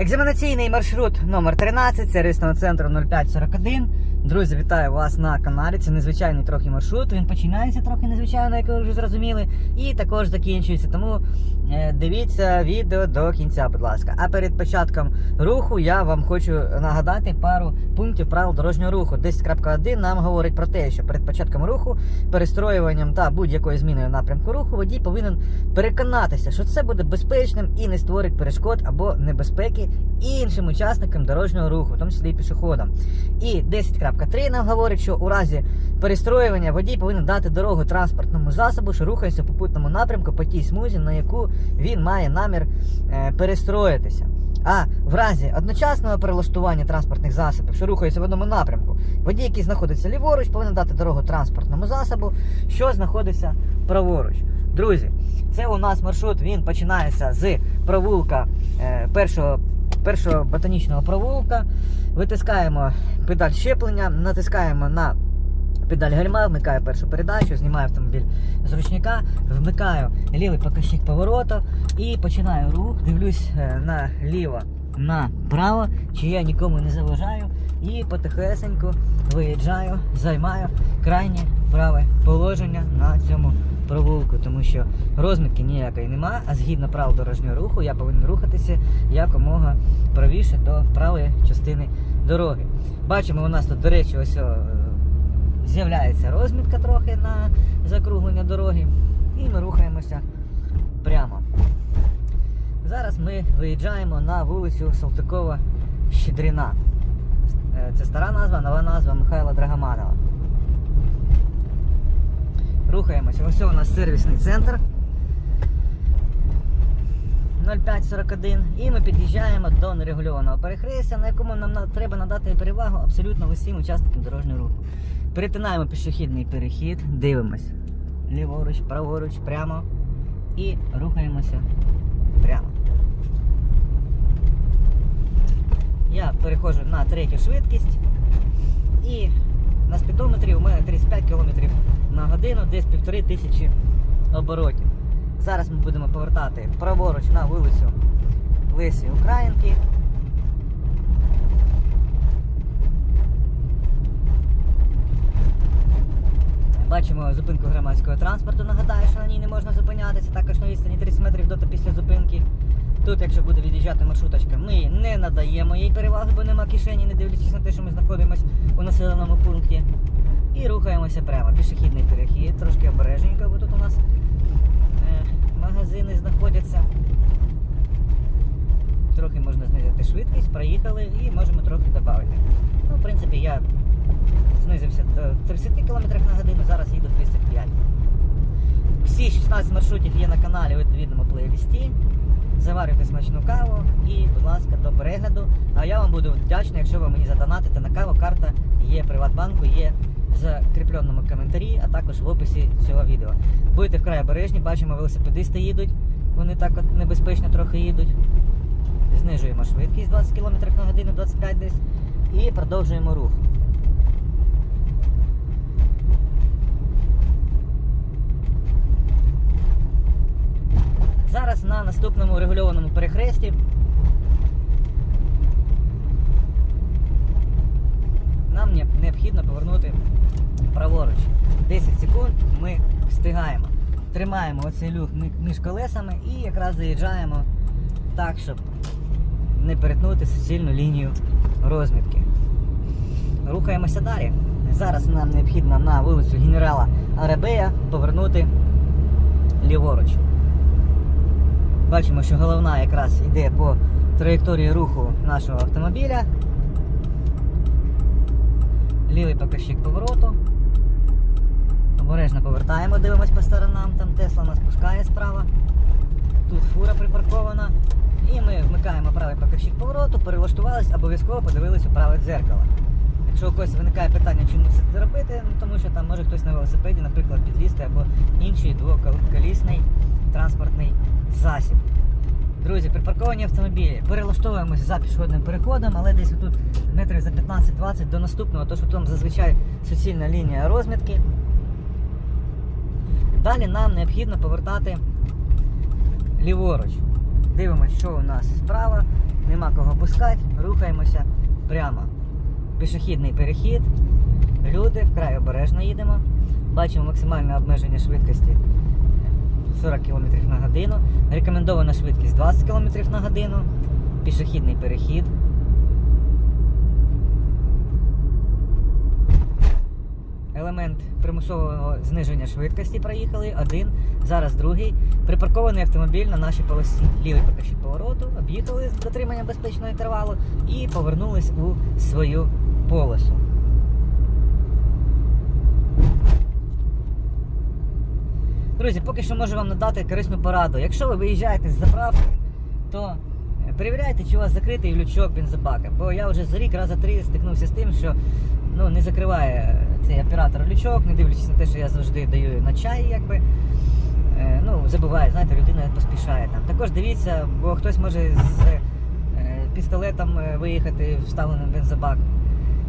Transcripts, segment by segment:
Екзаменаційний маршрут номер 13 сервісного центру 0541. Друзі, вітаю вас на каналі. Це незвичайний трохи маршрут. Він починається трохи незвичайно, як ви вже зрозуміли, і також закінчується. Тому е, дивіться відео до кінця, будь ласка. А перед початком руху я вам хочу нагадати пару пунктів правил дорожнього руху. 10.1 нам говорить про те, що перед початком руху, перестроюванням та будь-якою зміною напрямку руху водій повинен переконатися, що це буде безпечним і не створить перешкод або небезпеки іншим учасникам дорожнього руху, в тому числі і пішоходам. І 10.3 нам говорить, що у разі перестроювання водій повинен дати дорогу транспортному засобу, що рухається в попутному напрямку по тій смузі, на яку він має намір е, перестроїтися. А в разі одночасного перелаштування транспортних засобів, що рухаються в одному напрямку, водій, який знаходиться ліворуч, повинен дати дорогу транспортному засобу, що знаходиться праворуч. Друзі, це у нас маршрут. Він починається з провулка е, першого, першого ботанічного провулка. Витискаємо педаль щеплення, натискаємо на педаль гальма, вмикаю першу передачу, знімаю автомобіль з ручника, вмикаю лівий показчик повороту і починаю рух. Дивлюсь е, наліво, направо, чи я нікому не заважаю. І потихесеньку виїжджаю, займаю крайнє праве положення на цьому провулку, тому що розмітки ніякої нема, а згідно правил дорожнього руху я повинен рухатися якомога правіше до правої частини дороги. Бачимо, у нас тут, до речі, ось з'являється розмітка трохи на закруглення дороги, і ми рухаємося прямо. Зараз ми виїжджаємо на вулицю Салтикова Щедрина. Е, Це стара назва, нова назва Михайла Драгоманова. Рухаємося. Ось у нас сервісний центр 0541 і ми під'їжджаємо до нерегульованого перехрестя, на якому нам треба надати перевагу абсолютно усім учасникам дорожнього руху. Перетинаємо пішохідний перехід, дивимось ліворуч, праворуч, прямо і рухаємося прямо. Я переходжу на третю швидкість і на спідометрі у мене 35 км на годину, десь півтори тисячі оборотів. Зараз ми будемо повертати праворуч на вулицю Лесі Українки. Бачимо зупинку громадського транспорту. Нагадаю, що на ній не можна зупинятися. Також на відстані 30 метрів до та після зупинки. Тут, якщо буде від'їжджати маршруточка, ми не надаємо їй переваги, бо нема кишені, не дивлячись на те, що ми знаходимося у населеному пункті. І рухаємося прямо. Пішохідний перехід, трошки обережненько, бо тут у нас е, магазини знаходяться. Трохи можна знизити швидкість, проїхали і можемо трохи додати. Ну, в принципі, я знизився до 30 км на годину, зараз їду 35. Всі 16 маршрутів є на каналі у відповідному плейлісті. Заварюйте смачну каву і, будь ласка, до перегляду. А я вам буду вдячний, якщо ви мені задонатите на каву. Карта є Приватбанку, є закріпленому коментарі, а також в описі цього відео. Будьте вкрай обережні, бачимо, велосипедисти їдуть. Вони так от небезпечно трохи їдуть. Знижуємо швидкість 20 км на годину, 25 десь. І продовжуємо рух. Зараз на наступному регульованому перехресті нам не- необхідно повернути праворуч. 10 секунд ми встигаємо. Тримаємо оцей люк між колесами і якраз заїжджаємо так, щоб не перетнути суцільну лінію розмітки. Рухаємося далі. Зараз нам необхідно на вулицю генерала Арабея повернути ліворуч. Бачимо, що головна якраз йде по траєкторії руху нашого автомобіля. Лівий показчик повороту. Обережно повертаємо, дивимось по сторонам, там Тесла нас пускає справа. Тут фура припаркована. І ми вмикаємо правий показчик повороту, перелаштувались, обов'язково подивились у праве дзеркало. Якщо у когось виникає питання, чому це робити, ну тому що там може хтось на велосипеді, наприклад, підлізти або інший двоколісний транспортний засіб. Друзі, припарковані автомобілі. Перелаштовуємося за пішохідним переходом, але десь тут метрів за 15-20 до наступного, то що там зазвичай суцільна лінія розмітки. Далі нам необхідно повертати ліворуч. Дивимось, що у нас справа. нема кого пускати, рухаємося прямо. Пішохідний перехід. Люди вкрай обережно їдемо. Бачимо максимальне обмеження швидкості 40 км на годину. Рекомендована швидкість 20 км на годину. Пішохідний перехід. Елемент примусового зниження швидкості проїхали. Один, зараз другий. Припаркований автомобіль на нашій полосі. Лівий покажіть повороту, об'їхали з дотриманням безпечного інтервалу і повернулись у свою полосу. Друзі, поки що можу вам надати корисну пораду. Якщо ви виїжджаєте з заправки, то е, перевіряйте, чи у вас закритий лючок бензобака. Бо я вже за рік раз за три стикнувся з тим, що ну, не закриває цей оператор лючок, не дивлячись на те, що я завжди даю на чай, якби. Е, ну, забуває, знаєте, людина поспішає там. Також дивіться, бо хтось може з е, пістолетом виїхати вставлений бензобак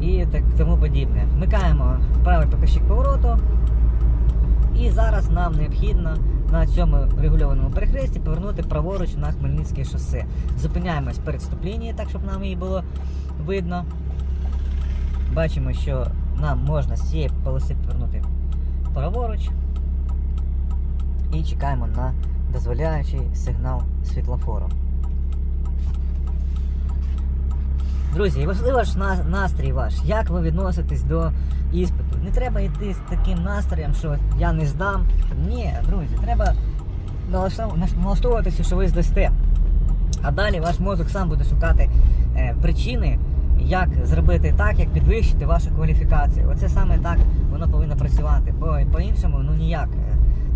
і так тому подібне. Вмикаємо правий показчик повороту. І зараз нам необхідно на цьому регульованому перехресті повернути праворуч на Хмельницьке шосе. Зупиняємось перед стоп-лінією, так щоб нам її було видно. Бачимо, що нам можна з цієї полоси повернути праворуч. І чекаємо на дозволяючий сигнал світлофору. Друзі, важливо ж настрій ваш, як ви відноситесь до іспиту. Не треба йти з таким настроєм, що я не здам. Ні, друзі, треба налаштов- налаштовуватися, що ви здасте. А далі ваш мозок сам буде шукати е, причини, як зробити так, як підвищити вашу кваліфікацію. Оце саме так воно повинно працювати, бо по-іншому ну ніяк.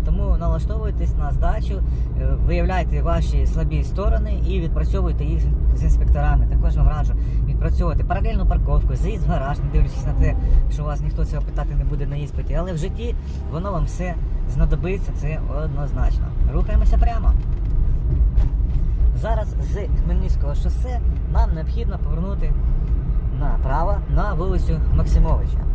Тому налаштовуйтесь на здачу, е, виявляйте ваші слабі сторони і відпрацьовуйте їх з інспекторами. Також вам раджу відпрацьовувати паралельну парковку, заїзд в гараж, не дивлячись на те, що вас ніхто цього питати не буде на іспиті. Але в житті воно вам все знадобиться, це однозначно. Рухаємося прямо. Зараз з Хмельницького шосе нам необхідно повернути направо на вулицю Максимовича.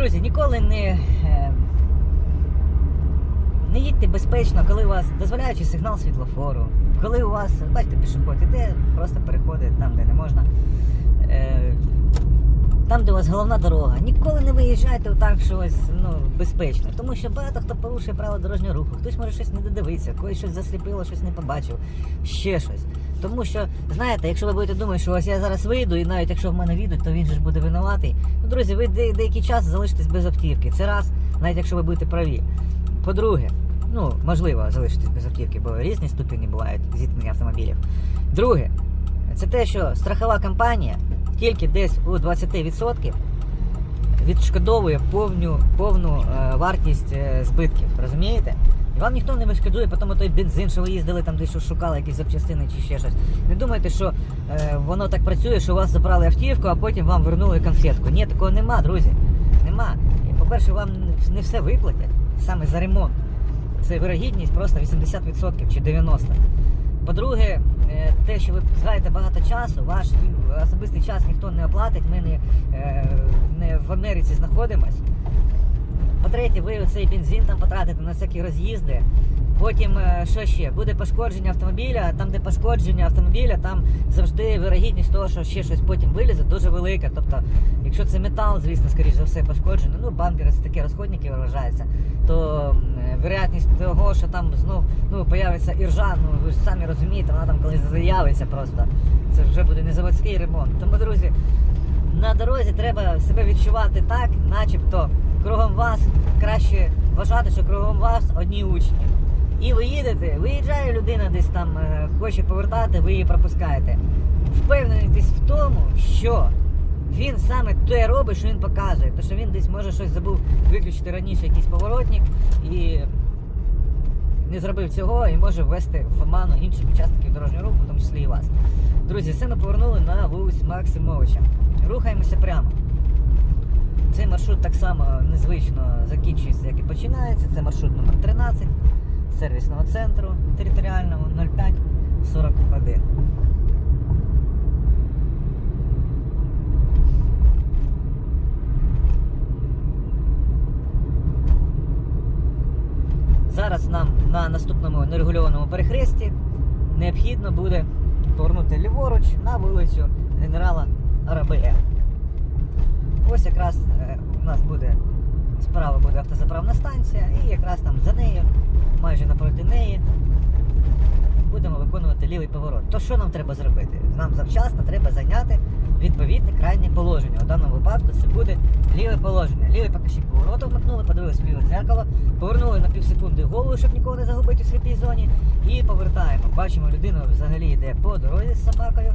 Друзі, ніколи не, е, не їдьте безпечно, коли у вас дозволяючий сигнал світлофору, коли у вас, бачите, пішоход іде, просто переходить там, де не можна. Е, там, де у вас головна дорога, ніколи не виїжджайте отак щось ну, безпечно. Тому що багато хто порушує правила дорожнього руху, хтось може щось не додивитися, когось щось засліпило, щось не побачив, ще щось. Тому що, знаєте, якщо ви будете думати, що ось я зараз вийду, і навіть якщо в мене війдуть, то він же ж буде винуватий. Ну, друзі, ви де- деякий час залишитесь без автівки. Це раз, навіть якщо ви будете праві. По-друге, ну, можливо, залишитись без автівки, бо різні ступені бувають зіткнення автомобілів. Друге, це те, що страхова компанія тільки десь у 20% відшкодовує повну, повну е, вартість е, збитків. Розумієте? Вам ніхто не відшкодує, потім той бензин, що ви їздили там, десь шукали, якісь запчастини чи ще щось. Не думайте, що е, воно так працює, що у вас забрали автівку, а потім вам вернули конфетку. Ні, такого нема, друзі. Нема. По-перше, вам не- все виплатять саме за ремонт. Це вирогідність просто 80% чи 90%. По-друге, е, те, що ви згаєте багато часу, ваш особистий час ніхто не оплатить, ми не, е, не в Америці знаходимось. По-третє, ви цей бензин там потратите на всякі роз'їзди. Потім, е, що ще? Буде пошкодження автомобіля. Там, де пошкодження автомобіля, там завжди вирогідність того, що ще щось потім вилізе, дуже велика. Тобто, якщо це метал, звісно, скоріш за все пошкоджений, ну бампери це такі розходники вважаються, то е, вероятність того, що там знов ну, появиться іржа, ну ви ж самі розумієте, вона там колись з'явиться просто. Це вже буде не заводський ремонт. Тому, друзі, на дорозі треба себе відчувати так, начебто кругом вас краще вважати, що кругом вас одні учні. І ви їдете, виїжджає людина десь там, е, хоче повертати, ви її пропускаєте. Впевненійтесь в тому, що він саме те робить, що він показує. Тому що він десь може щось забув виключити раніше якийсь поворотник і не зробив цього і може ввести в оману інших учасників дорожнього руху, в тому числі і вас. Друзі, все ми повернули на вулицю Максимовича. Рухаємося прямо. Цей маршрут так само незвично закінчується, як і починається. Це маршрут номер 13 сервісного центру територіального 0541. Зараз нам на наступному нерегульованому перехресті необхідно буде повернути ліворуч на вулицю генерала Арабея. Ось якраз е, у нас буде справа буде автозаправна станція, і якраз там за нею, майже напроти неї, будемо виконувати лівий поворот. То що нам треба зробити? Нам завчасно треба зайняти відповідне крайнє положення. У даному випадку це буде ліве положення. Лівий покажчик повороту вмикнули, подивилися в дзеркало, повернули на півсекунди голову, щоб нікого не загубити у сліпій зоні, і повертаємо. Бачимо, людина взагалі йде по дорозі з собакою.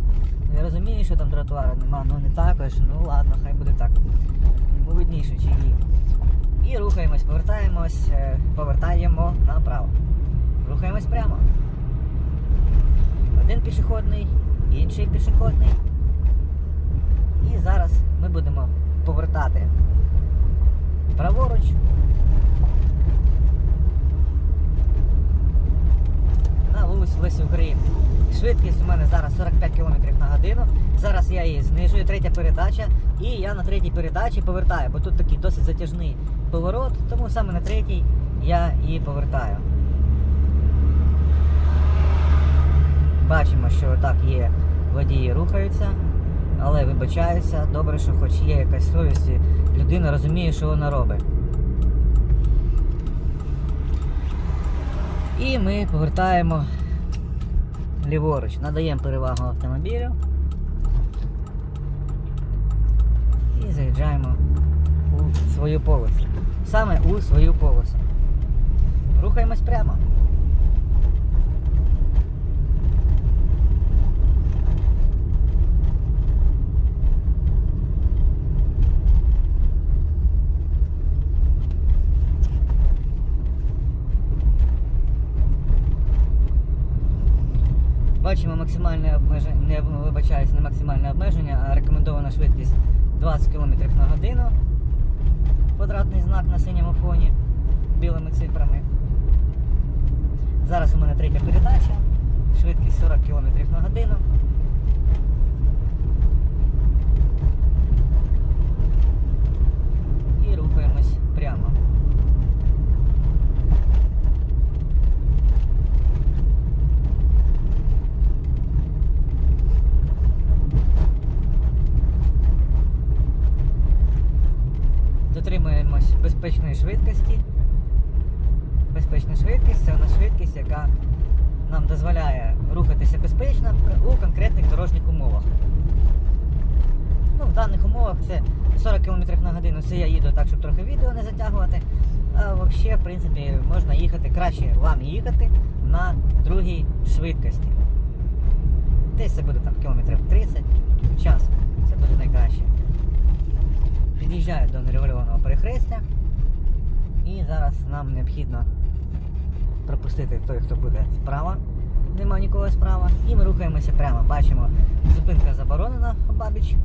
Я розумію, що там тротуару нема, ну не також, ну ладно, хай буде так. Йому видніше чи ні. І рухаємось, повертаємось, е, повертаємо направо. Рухаємось прямо. Один пішохідний, інший пішохідний. І зараз ми будемо повертати праворуч. На вулицю Лесі України. Швидкість у мене зараз 45 км на годину. Зараз я її знижую, третя передача, і я на третій передачі повертаю, бо тут такий досить затяжний поворот, тому саме на третій я її повертаю. Бачимо, що так є, водії рухаються, але вибачаюся, добре, що хоч є якась совість, і людина розуміє, що вона робить. І ми повертаємо ліворуч, надаємо перевагу автомобілю і заїжджаємо у свою полосу. Саме у свою полосу. Рухаємось прямо. Бачимо максимальне обмеження, не вибачаюсь, не максимальне обмеження, а рекомендована швидкість 20 км на годину. Квадратний знак на синьому фоні білими цифрами. Зараз у мене третя передача, швидкість 40 км на годину. І рухаємось прямо. Дотримуємось безпечної швидкості. Безпечна швидкість це нас швидкість, яка нам дозволяє рухатися безпечно у конкретних дорожніх умовах. Ну, в даних умовах це 40 км на годину, це я їду так, щоб трохи відео не затягувати. А взагалі, в принципі, можна їхати краще вам їхати на другій швидкості. Десь це буде там кілометрів 30 в час. Це буде найкраще. Під'їжджаю до нерегульованого перехрестя. І зараз нам необхідно пропустити той, хто буде справа. Нема нікого справа. І ми рухаємося прямо. Бачимо, зупинка заборонена обабіч.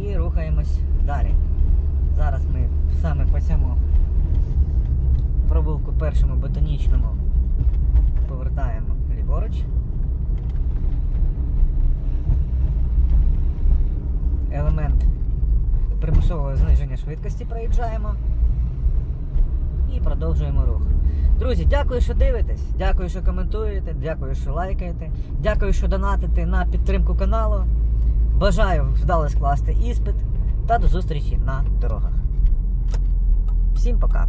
І рухаємось далі. Зараз ми саме по цьому провулку першому ботанічному повертаємо ліворуч. Елемент примусового зниження швидкості проїжджаємо і продовжуємо рух. Друзі, дякую, що дивитесь, дякую, що коментуєте, дякую, що лайкаєте, дякую, що донатите на підтримку каналу. Бажаю вдало скласти іспит та до зустрічі на дорогах. Всім пока!